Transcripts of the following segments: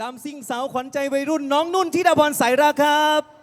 ลำซิงสาวขวัญใจวัยรุ่นน้องนุ่นที่ดาพรสายราครับ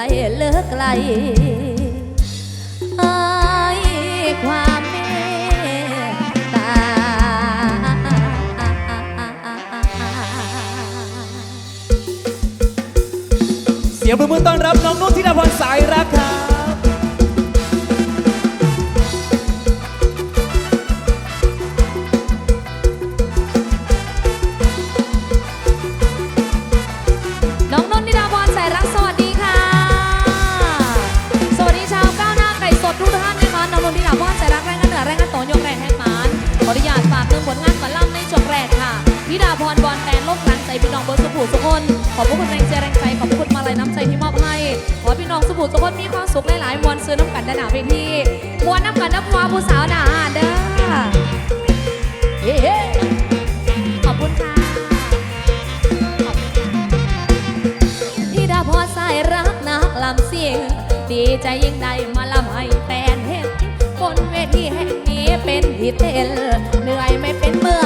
ลเลิกไกลไอความเมตาเสียงมือต้อนรับน้องนุ่นธิดาพรสายรักครั ดีใจยิ่งได้มาลำไห้แฟนเห็นบนเวทีแห่งนี้เป็นที่เต้นเหนื่อยไม่เป็นเมื่อ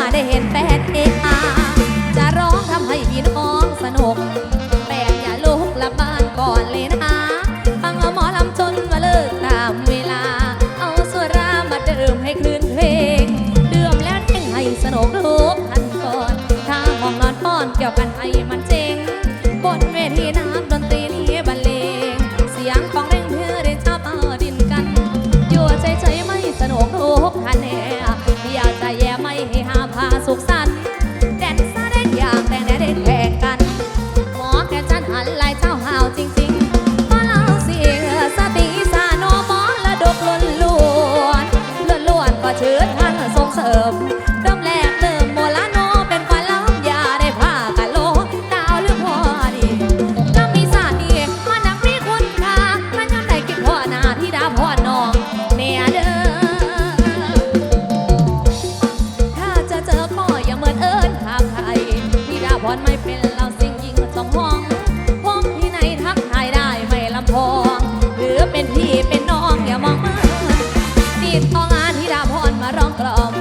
ธิดาพรมาร้องกล่อม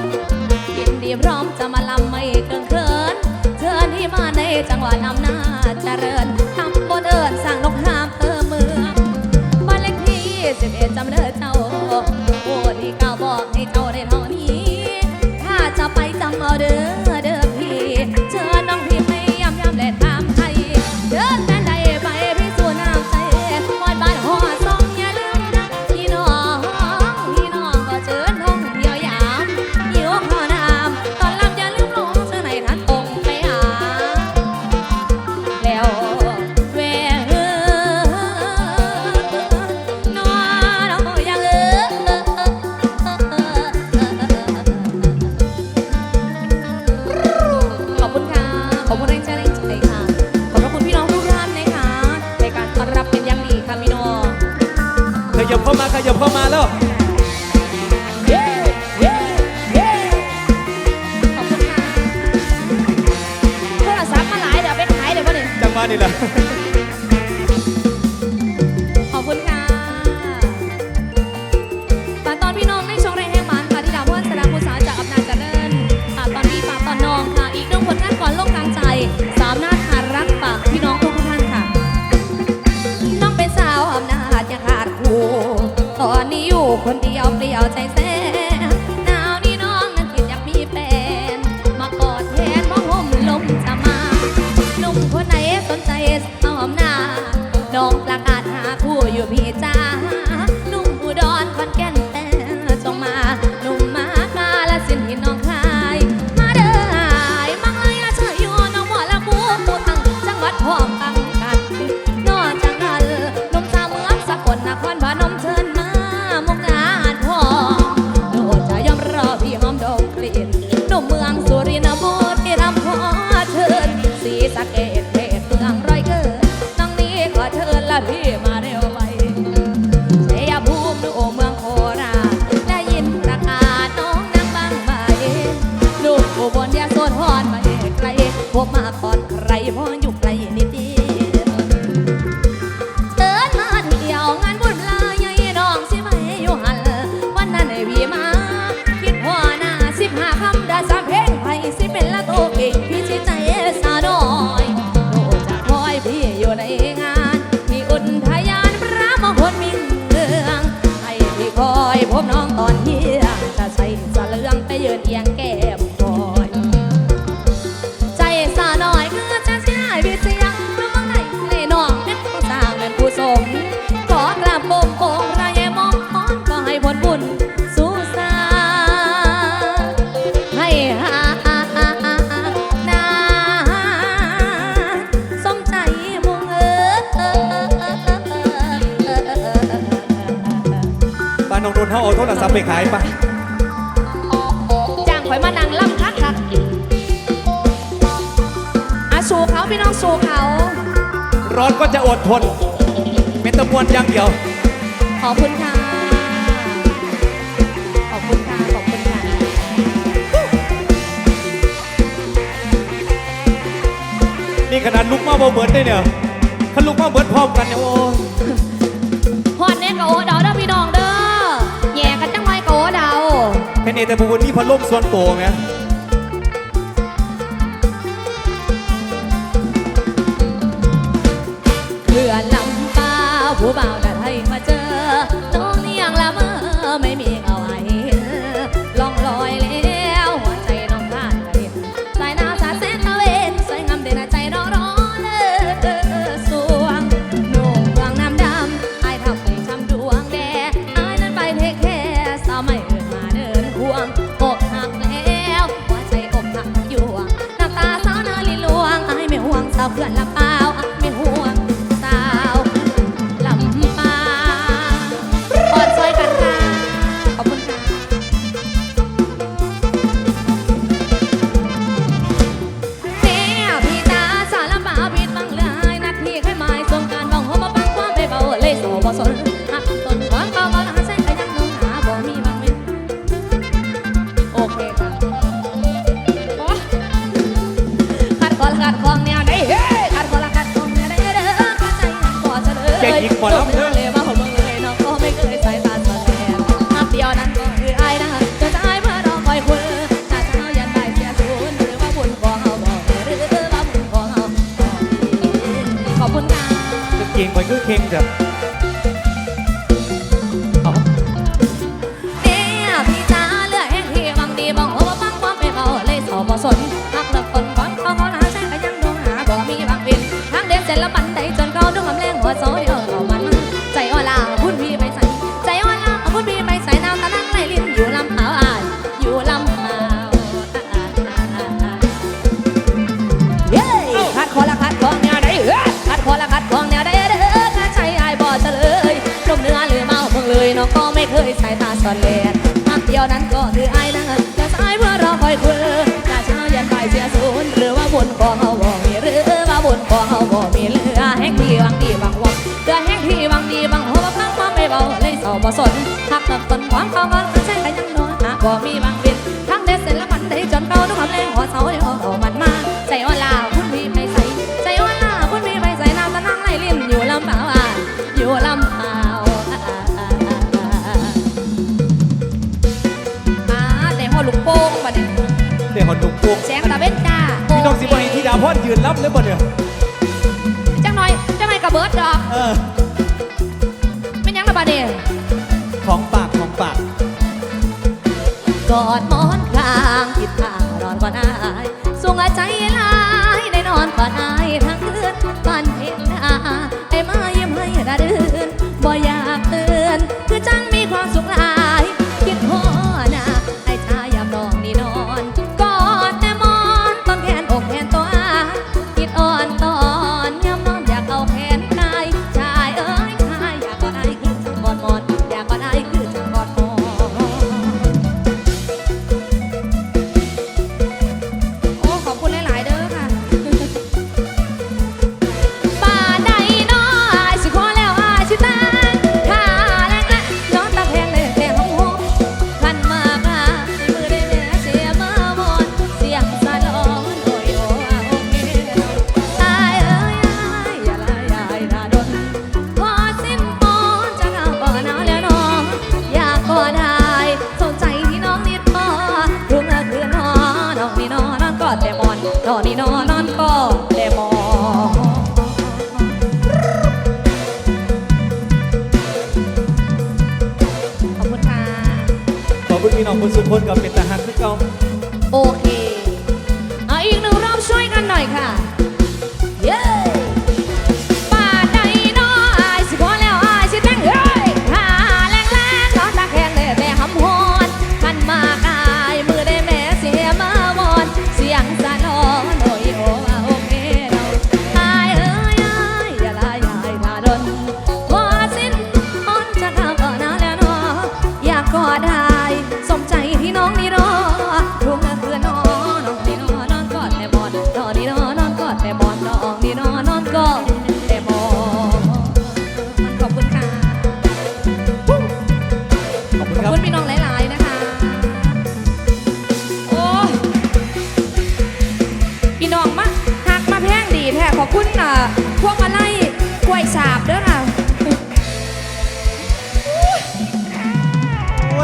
ยินดีพร้อมจะมาลำไม่เกินเขินเชิญที่มาในจังหวัดอำน้าเจริญ 我在三 นเอียงแก้มก่อนใจสาหน่อยคือจะเสียวิเสียน้องไหนในน้องเป็นผู้สร้างเป็นผู้สมขอกราบบ่มองค์พระแยมองพรก็ให้ผลบุญสู้สาให้หานาสมใจมุ่งเออบ้านน้องนนท์เขาเอาโทรศัพท์ไปขายไป ร้อนก็จะอดทน เป็นตะมวนอย่างเดียว ขอบคุณค่ะ ขอบคุณค่ะ ขอบคุณค่ะ นี่ขนาดลุกมาบ่เหมือนได้เนี่ยขันลุกมาเหมือนพร้อมกันเนี่ยโอ้ยพอดเน่ยกับโอเดาเด้อพี่น้องเด้อแย่กันจังไรกับโอเดาแค่นี้แต่บุญนี้พอล้มส่วนโตไง Và. Lord. ซ่อนแหวนนักเดียวนั้นก็คือไอ้นั้นจะสายเพื่อรอคอยคุยจะเช้าเย็นไปเสียศูนย์หรือว่าบุญของเฮาบ่มีหรือว่าบุญของเฮาบ่มีเหลือแห้งดีบางดีบางวังเดือแห้งดีบางดีบางหัวพังครั้งมไม่เบาเลยเศร้าบ่สนทักตับตนความเข้ามานใช่ใครยังนอนหากบ่มีบาง พรยืนรับเลยบ่เนี่ยจังน่อยจังน่อยกับเบิร์ดดอกเออไม่นยังระบาดเดของปากของปากกอดหมอนกลางทิศทางร้อนว่าหน้าสวงใจ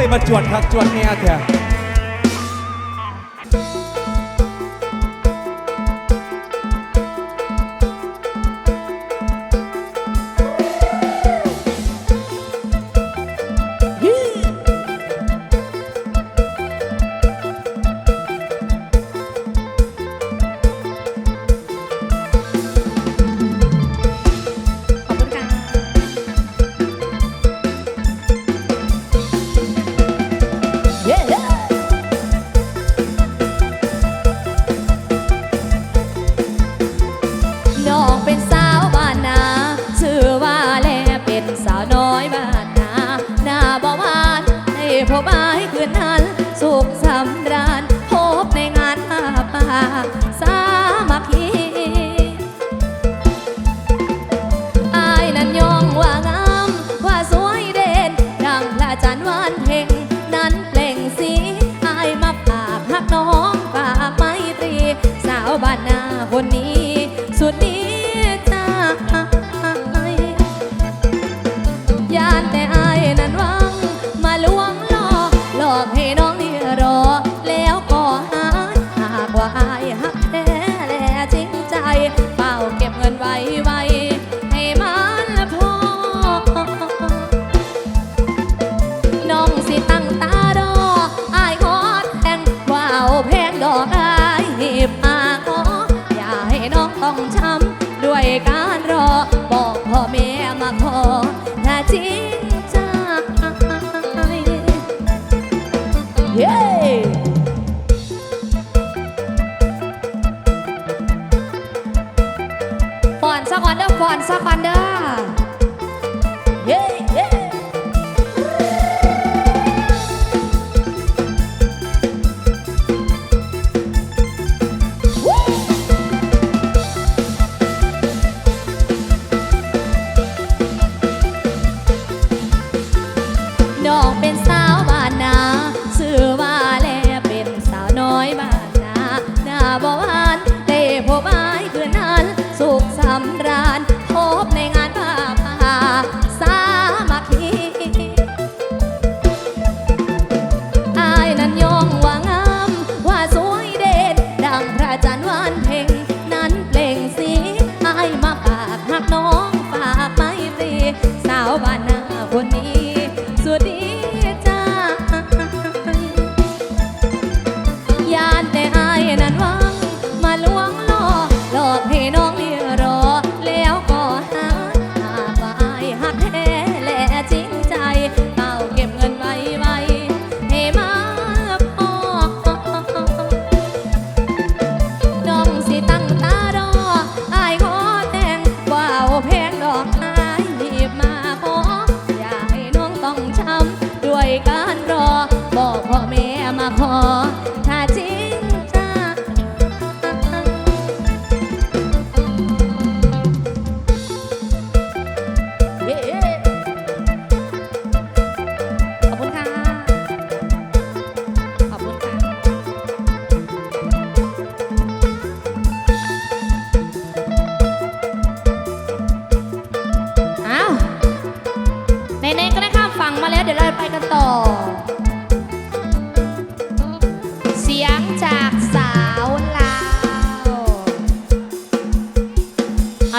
ยมาจวดครับจวดเนี่ยเถอะ สุขสำราญพบในงานมาป่าสามัคคีอายนั้นยองว่างามว่าสวยเด่น ดังพระจันทร์วานเพ่งนั้นเปล่งสีอายมาป่าพักน้องป่าไมตรี สาวบ้านนาคนนี้ สุดนี้ใจยานแต่อายนั้นว่า ทิ้งจาฟอนสักวันเด้อฟอนสักวันเด้อ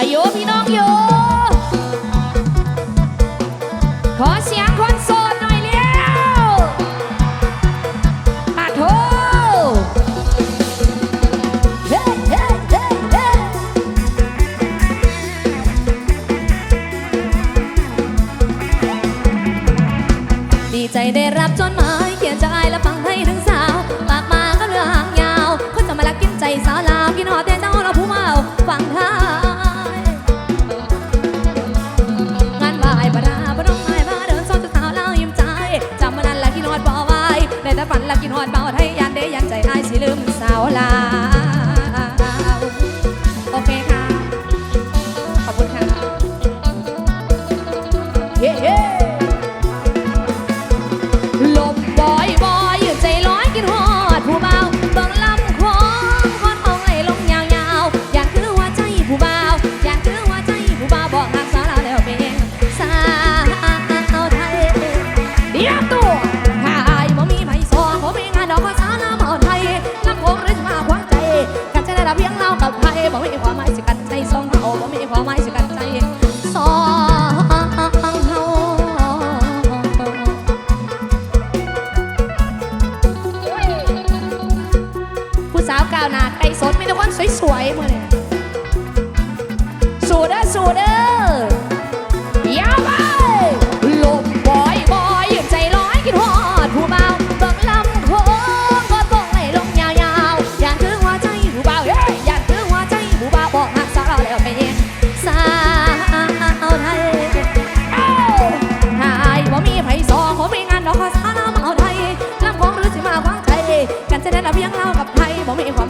Aí, ô, minha ฮอดบ่วายไแต่ฝันละกินฮอดเบาให้ยันได้ยันใจอายสิลืมสาวลา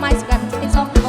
mais gato, só